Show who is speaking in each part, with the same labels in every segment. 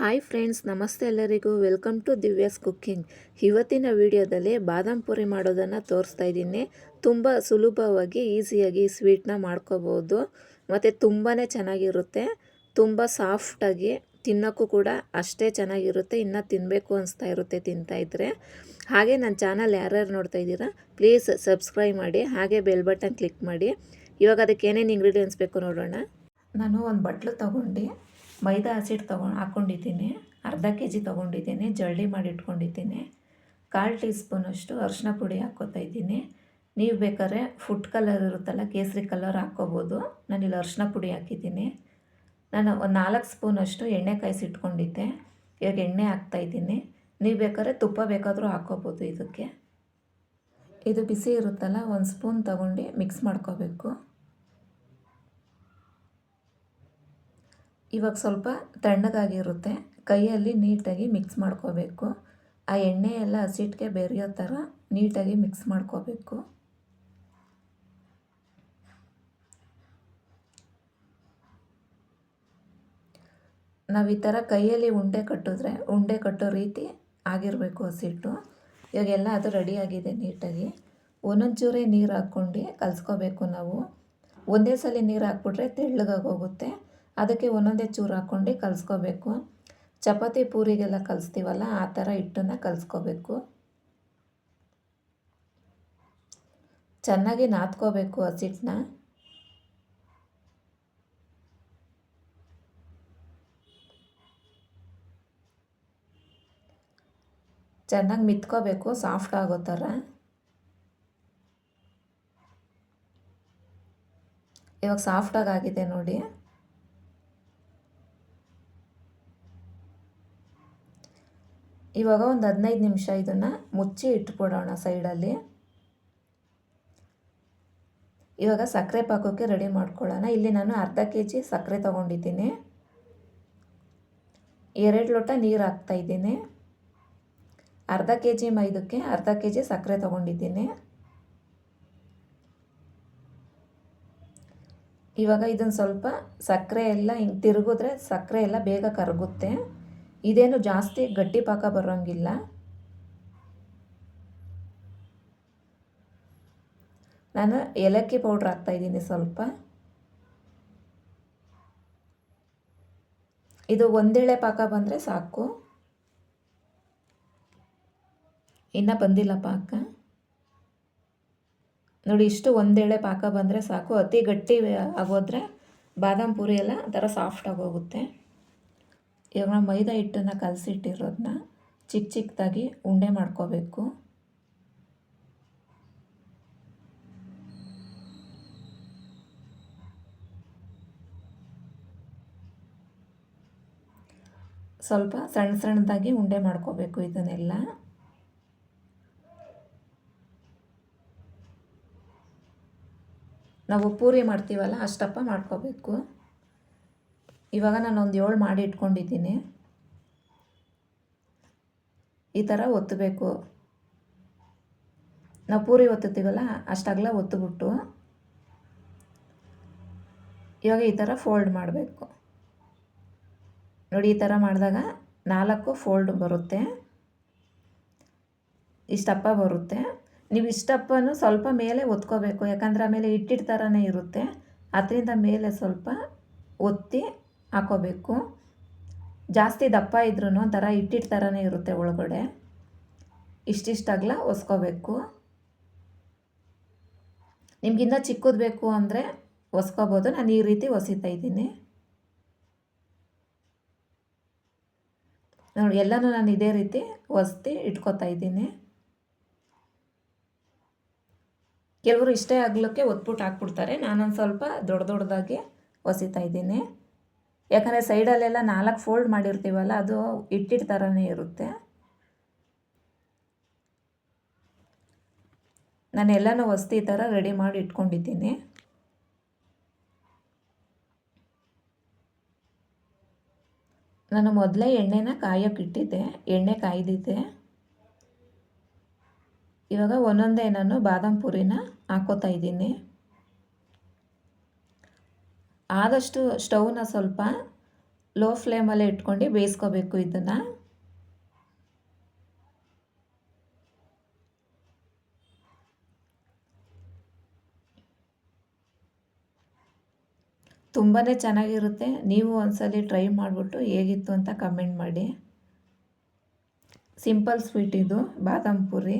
Speaker 1: Hi friends, ನಮಸ್ತೆ ಎಲ್ಲರಿಗೂ. Welcome to Divya's cooking. ಇವತ್ತಿನ ವಿಡಿಯೋದಲ್ಲಿ ಬಾದಾಮ್ ಪುರಿ ಮಾಡೋದನ್ನು ತೋರಿಸ್ತಾ ಇದ್ದೀನಿ. ತುಂಬ ಸುಲಭವಾಗಿ, ಈಸಿಯಾಗಿ, ಸ್ವೀಟ್ನ ಮಾಡ್ಕೋಬೋದು. ಮತ್ತು ತುಂಬಾ ಚೆನ್ನಾಗಿರುತ್ತೆ. ತುಂಬ ಸಾಫ್ಟಾಗಿ ತಿನ್ನೋಕ್ಕೂ ಕೂಡ ಅಷ್ಟೇ ಚೆನ್ನಾಗಿರುತ್ತೆ. ಇನ್ನೂ ತಿನ್ನಬೇಕು ಅನಿಸ್ತಾ ಇರುತ್ತೆ ತಿಂತಾಯಿದ್ರೆ ಹಾಗೆ ನನ್ನ ಚಾನಲ್ ಯಾರ್ಯಾರು ನೋಡ್ತಾ ಇದ್ದೀರಾ, ಪ್ಲೀಸ್ ಸಬ್ಸ್ಕ್ರೈಬ್ ಮಾಡಿ, ಹಾಗೆ ಬೆಲ್ ಬಟನ್ ಕ್ಲಿಕ್ ಮಾಡಿ. ಇವಾಗ ಅದಕ್ಕೆ ಏನೇನು ಇಂಗ್ರೀಡಿಯೆಂಟ್ಸ್ ಬೇಕು ನೋಡೋಣ. ನಾನು ಒಂದು ಬಟ್ಲು ತೊಗೊಂಡು. ಮೈದಾ ಹಸಿಟ್ಟು ತೊಗೊಂಡು ಹಾಕ್ಕೊಂಡಿದ್ದೀನಿ ಅರ್ಧ ಕೆ ಜಿ ತೊಗೊಂಡಿದ್ದೀನಿ, ಜಳ್ಳಿ ಮಾಡಿ ಇಟ್ಕೊಂಡಿದ್ದೀನಿ. ಕಾಲು ಟೀ ಸ್ಪೂನಷ್ಟು ಅರಿಶಿನ ಪುಡಿ ಹಾಕ್ಕೋತಾ ಇದ್ದೀನಿ. ನೀವು ಬೇಕಾದ್ರೆ ಫುಡ್ ಕಲರ್ ಇರುತ್ತಲ್ಲ, ಕೇಸರಿ ಕಲರ್ ಹಾಕ್ಕೋಬೋದು. ನಾನಿಲ್ಲಿ ಅರಿಶಿನ ಪುಡಿ ಹಾಕಿದ್ದೀನಿ. ನಾನು ಒಂದು ನಾಲ್ಕು ಸ್ಪೂನಷ್ಟು ಎಣ್ಣೆ ಕಾಯಿಸಿಟ್ಕೊಂಡಿದ್ದೆ. ಇವಾಗ ಎಣ್ಣೆ ಹಾಕ್ತಾಯಿದ್ದೀನಿ ನೀವು ಬೇಕಾದ್ರೆ ತುಪ್ಪ ಬೇಕಾದರೂ ಹಾಕ್ಕೋಬೋದು ಇದಕ್ಕೆ. ಇದು ಬಿಸಿ ಇರುತ್ತಲ್ಲ, ಒಂದು ಸ್ಪೂನ್ ತಗೊಂಡು ಮಿಕ್ಸ್ ಮಾಡ್ಕೋಬೇಕು. ಇವಾಗ ಸ್ವಲ್ಪ ತಣ್ಣಗಾಗಿರುತ್ತೆ. ಕೈಯಲ್ಲಿ ನೀಟಾಗಿ ಮಿಕ್ಸ್ ಮಾಡ್ಕೋಬೇಕು. ಆ ಎಣ್ಣೆ ಎಲ್ಲ ಹಸಿಟ್ಟಿಗೆ ಬೆರೆಯೋ ಥರ ನೀಟಾಗಿ ಮಿಕ್ಸ್ ಮಾಡ್ಕೋಬೇಕು. ನಾವು ಈ ಥರ ಕೈಯಲ್ಲಿ ಉಂಡೆ ಕಟ್ಟಿದ್ರೆ, ಉಂಡೆ ಕಟ್ಟೋ ರೀತಿ ಆಗಿರಬೇಕು ಹಸಿಟ್ಟು ಇವಾಗೆಲ್ಲ ಅದು ರೆಡಿಯಾಗಿದೆ ನೀಟಾಗಿ. ಒಂದೊಂದು ಚೂರೇ ನೀರು ಹಾಕ್ಕೊಂಡು ಕಲಿಸ್ಕೋಬೇಕು ನಾವು. ಒಂದೇ ಸಲ ನೀರು ಹಾಕ್ಬಿಟ್ರೆ ತೆಳ್ಳಗಾಗಿ ಹೋಗುತ್ತೆ. ಅದಕ್ಕೆ ಒಂದೊಂದೇ ಚೂರು ಹಾಕ್ಕೊಂಡು ಕಲಿಸ್ಕೋಬೇಕು. ಚಪಾತಿ ಪೂರಿಗೆಲ್ಲ ಕಲಿಸ್ತೀವಲ್ಲ, ಆ ಥರ ಹಿಟ್ಟನ್ನು ಕಲಿಸ್ಕೋಬೇಕು. ಚೆನ್ನಾಗಿ ನಾದ್ಕೋಬೇಕು ಹಸಿಟ್ಟನ್ನ ಚೆನ್ನಾಗಿ ಮಿತ್ಕೋಬೇಕು, ಸಾಫ್ಟ್ ಆಗೋ ಥರ. ಇವಾಗ ಸಾಫ್ಟಾಗಿ ಆಗಿದೆ ನೋಡಿ. ಇವಾಗ ಒಂದು ಹದಿನೈದು ನಿಮಿಷ ಇದನ್ನು ಮುಚ್ಚಿ ಇಟ್ಬಿಡೋಣ ಸೈಡಲ್ಲಿ. ಇವಾಗ ಸಕ್ಕರೆ ಪಾಕೋಕ್ಕೆ ರೆಡಿ ಮಾಡ್ಕೊಳ್ಳೋಣ. ಇಲ್ಲಿ ನಾನು ಅರ್ಧ ಕೆ ಜಿ ಸಕ್ಕರೆ ತೊಗೊಂಡಿದ್ದೀನಿ. ಎರಡು ಲೋಟ ನೀರು ಹಾಕ್ತಾಯಿದ್ದೀನಿ ಅರ್ಧ ಕೆ ಜಿ ಮೈದಕ್ಕೆ ಅರ್ಧ ಕೆ ಜಿ ಸಕ್ಕರೆ ತೊಗೊಂಡಿದ್ದೀನಿ. ಇವಾಗ ಇದನ್ನು ಸ್ವಲ್ಪ ಸಕ್ಕರೆ ಎಲ್ಲ ಹಿಂಗೆ ತಿರುಗಿದ್ರೆ ಸಕ್ಕರೆ ಎಲ್ಲ ಬೇಗ ಕರಗುತ್ತೆ. ಇದೇನು ಜಾಸ್ತಿ ಗಟ್ಟಿ ಪಾಕ ಬರೋಂಗಿಲ್ಲ. ನಾನು ಏಲಕ್ಕಿ ಪೌಡ್ರ್ ಹಾಕ್ತಾಯಿದ್ದೀನಿ ಸ್ವಲ್ಪ. ಇದು ಒಂದೆಳೆ ಪಾಕ ಬಂದರೆ ಸಾಕು. ಇನ್ನೂ ಬಂದಿಲ್ಲ ಪಾಕ. ನೋಡಿ, ಇಷ್ಟು ಒಂದೇಳೆ ಪಾಕ ಬಂದರೆ ಸಾಕು. ಅತಿ ಗಟ್ಟಿ ಆಗೋದ್ರೆ ಬಾದಾಮ್ ಪೂರಿ ಎಲ್ಲ ಒಂಥರ ಸಾಫ್ಟಾಗಿ ಹೋಗುತ್ತೆ ಇವಾಗ ಮೈದಾ ಹಿಟ್ಟನ್ನು ಕಲಸಿಟ್ಟಿರೋದನ್ನ ಚಿಕ್ಕ ಚಿಕ್ಕದಾಗಿ ಉಂಡೆ ಮಾಡ್ಕೋಬೇಕು. ಸ್ವಲ್ಪ ಸಣ್ಣ ಸಣ್ಣದಾಗಿ ಉಂಡೆ ಮಾಡ್ಕೋಬೇಕು ಇದನ್ನೆಲ್ಲ. ನಾವು ಪೂರಿ ಮಾಡ್ತೀವಲ್ಲ ಅಷ್ಟಪ್ಪ ಮಾಡ್ಕೋಬೇಕು. ಇವಾಗ ನಾನು ಒಂದು ಏಳು ಮಾಡಿ ಇಟ್ಕೊಂಡಿದ್ದೀನಿ. ಈ ಥರ ಒತ್ತಬೇಕು ನಾವು ಪೂರಿ ಒತ್ತುತ್ತೀವಲ್ಲ, ಅಷ್ಟಾಗಲ ಒತ್ತುಬಿಟ್ಟು ಇವಾಗ ಈ ಥರ ಫೋಲ್ಡ್ ಮಾಡಬೇಕು. ನೋಡಿ, ಈ ಥರ ಮಾಡಿದಾಗ ನಾಲ್ಕು ಫೋಲ್ಡ್ ಬರುತ್ತೆ. ಇಷ್ಟಪ್ಪ ಬರುತ್ತೆ. ನೀವು ಇಷ್ಟಪ್ಪನೂ ಸ್ವಲ್ಪ ಮೇಲೆ ಒತ್ಕೋಬೇಕು. ಯಾಕಂದರೆ ಆಮೇಲೆ ಇಟ್ಟಿಟ್ಟು ಥರನೇ ಇರುತ್ತೆ. ಅದರಿಂದ ಮೇಲೆ ಸ್ವಲ್ಪ ಒತ್ತಿ ಹಾಕೋಬೇಕು. ಜಾಸ್ತಿ ದಪ್ಪ ಇದ್ರೂ ಒಂಥರ ಇಟ್ಟಿಟ್ಟು ಥರನೇ ಇರುತ್ತೆ ಒಳಗಡೆ. ಇಷ್ಟಿಷ್ಟಾಗಲ ಒಸ್ಕೋಬೇಕು. ನಿಮಗಿಂತ ಚಿಕ್ಕದು ಬೇಕು ಅಂದರೆ ಒಸ್ಕೋಬೋದು. ನಾನು ಈ ರೀತಿ ಒಸಿತಾ ಇದ್ದೀನಿ. ನೋಡಿ, ಎಲ್ಲನೂ ನಾನು ಇದೇ ರೀತಿ ಒಸ್ತಿ ಇಟ್ಕೋತಾ ಇದ್ದೀನಿ. ಕೆಲವರು ಇಷ್ಟೇ ಆಗ್ಲಿಕ್ಕೆ ಒತ್ಬಿಟ್ಟು ಹಾಕ್ಬಿಡ್ತಾರೆ. ನಾನೊಂದು ಸ್ವಲ್ಪ ದೊಡ್ಡ ದೊಡ್ಡದಾಗಿ ಒಸಿತಾ ಇದ್ದೀನಿ. ಯಾಕಂದರೆ ಸೈಡಲ್ಲೆಲ್ಲ ನಾಲ್ಕು ಫೋಲ್ಡ್ ಮಾಡಿರ್ತೀವಲ್ಲ, ಅದು ಇಟ್ಟಿಟ್ಟು ಥರನೇ ಇರುತ್ತೆ. ನಾನು ಎಲ್ಲನೂ ವಸ್ತು ಥರ ರೆಡಿ ಮಾಡಿ ಇಟ್ಕೊಂಡಿದ್ದೀನಿ. ನಾನು ಮೊದಲೇ ಎಣ್ಣೆನ ಕಾಯೋಕ್ಕಿಟ್ಟಿದ್ದೆ ಎಣ್ಣೆ ಕಾಯ್ದಿದ್ದೆ. ಇವಾಗ ಒಂದೊಂದೇ ನಾನು ಬಾದಾಮ್ ಪುರಿನ ಹಾಕೋತಾ ಇದ್ದೀನಿ. ಆದಷ್ಟು ಸ್ಟೌವ್ನ ಸ್ವಲ್ಪ ಲೋ ಫ್ಲೇಮಲ್ಲೇ ಇಟ್ಕೊಂಡು ಬೇಯಿಸ್ಕೋಬೇಕು ಇದನ್ನು. ತುಂಬಾ ಚೆನ್ನಾಗಿರುತ್ತೆ. ನೀವು ಒಂದ್ಸಲಿ ಟ್ರೈ ಮಾಡಿಬಿಟ್ಟು ಹೇಗಿತ್ತು ಅಂತ ಕಮೆಂಟ್ ಮಾಡಿ. ಸಿಂಪಲ್ ಸ್ವೀಟ್ ಇದು, ಬಾದಾಮ್ ಪುರಿ.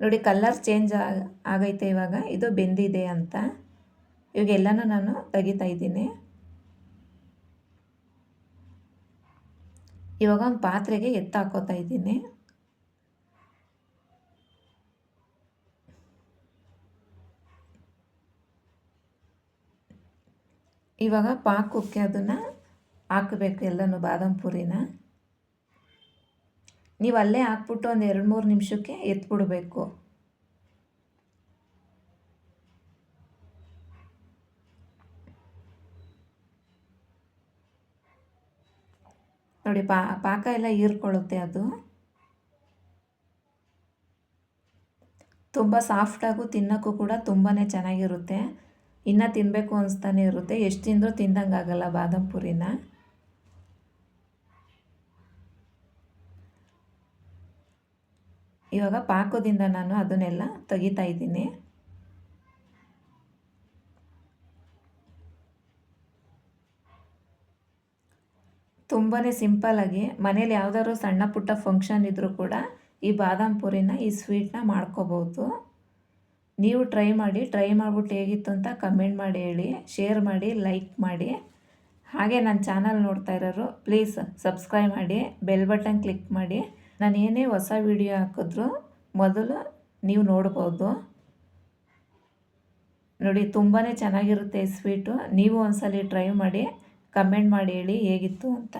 Speaker 1: ನೋಡಿ ಕಲರ್ ಚೇಂಜ್ ಆಗೈತೆ ಇವಾಗ. ಇದು ಬೆಂದಿದೆ ಅಂತ. ಇವಾಗ ಎಲ್ಲನೂ ನಾನು ತೆಗಿತಾ ಇದ್ದೀನಿ. ಇವಾಗ ಒಂದು ಪಾತ್ರೆಗೆ ಎತ್ತಾಕೋತಾ ಇದ್ದೀನಿ. ಇವಾಗ ಪಾಕಕ್ಕೆ ಅದನ್ನು ಹಾಕಬೇಕು ಎಲ್ಲನೂ, ಬಾದಾಮ್ ಪುರಿನ. ನೀವು ಅಲ್ಲೇ ಹಾಕ್ಬಿಟ್ಟು ಒಂದು ಎರಡು ಮೂರು ನಿಮಿಷಕ್ಕೆ ಎತ್ಬಿಡಬೇಕು. ನೋಡಿ, ಪಾ, ಪಾಕ ಎಲ್ಲ ಹೀರ್ಕೊಳ್ಳುತ್ತೆ ಅದು. ತುಂಬ ಸಾಫ್ಟಾಗೂ ತಿನ್ನೋಕ್ಕೂ ಕೂಡ ತುಂಬಾ ಚೆನ್ನಾಗಿರುತ್ತೆ. ಇನ್ನೂ ತಿನ್ನಬೇಕು ಅನಿಸ್ತಾನೆ ಇರುತ್ತೆ. ಎಷ್ಟು ತಿಂದರೂ ತಿಂದಂಗೆ ಆಗಲ್ಲ ಬಾದಾಮ್ ಪುರಿನ. ಇವಾಗ ಪಾಕದಿಂದ ನಾನು ಅದನ್ನೆಲ್ಲ ತೆಗಿತಾ ಇದ್ದೀನಿ. ತುಂಬಾ ಸಿಂಪಲಾಗಿ ಮನೇಲಿ ಯಾವುದಾದ್ರು ಸಣ್ಣ ಪುಟ್ಟ ಫಂಕ್ಷನ್ ಇದ್ದರೂ ಕೂಡ ಈ ಬಾದಾಮ್ ಪುರಿನ ಈ ಸ್ವೀಟ್ನ ಮಾಡ್ಕೋಬೋದು. ನೀವು ಟ್ರೈ ಮಾಡಿ ಟ್ರೈ ಮಾಡಿಬಿಟ್ಟು ಹೇಗಿತ್ತು ಅಂತ ಕಮೆಂಟ್ ಮಾಡಿ ಹೇಳಿ ಶೇರ್ ಮಾಡಿ ಲೈಕ್ ಮಾಡಿ. ಹಾಗೆ ನನ್ನ ಚಾನಲ್ ನೋಡ್ತಾ ಇರೋರು ಪ್ಲೀಸ್ ಸಬ್ಸ್ಕ್ರೈಬ್ ಮಾಡಿ ಬೆಲ್ ಬಟನ್ ಕ್ಲಿಕ್ ಮಾಡಿ. ನಾನು ಏನೇ ಹೊಸ ವಿಡಿಯೋ ಹಾಕಿದ್ರು ಮೊದಲು ನೀವು ನೋಡ್ಬೋದು. ನೋಡಿ ತುಂಬಾ ಚೆನ್ನಾಗಿರುತ್ತೆ ಸ್ವೀಟು ನೀವು ಒಂದ್ಸಲಿ ಟ್ರೈ ಮಾಡಿ ಕಮೆಂಟ್ ಮಾಡಿ ಹೇಳಿ ಹೇಗಿತ್ತು ಅಂತ.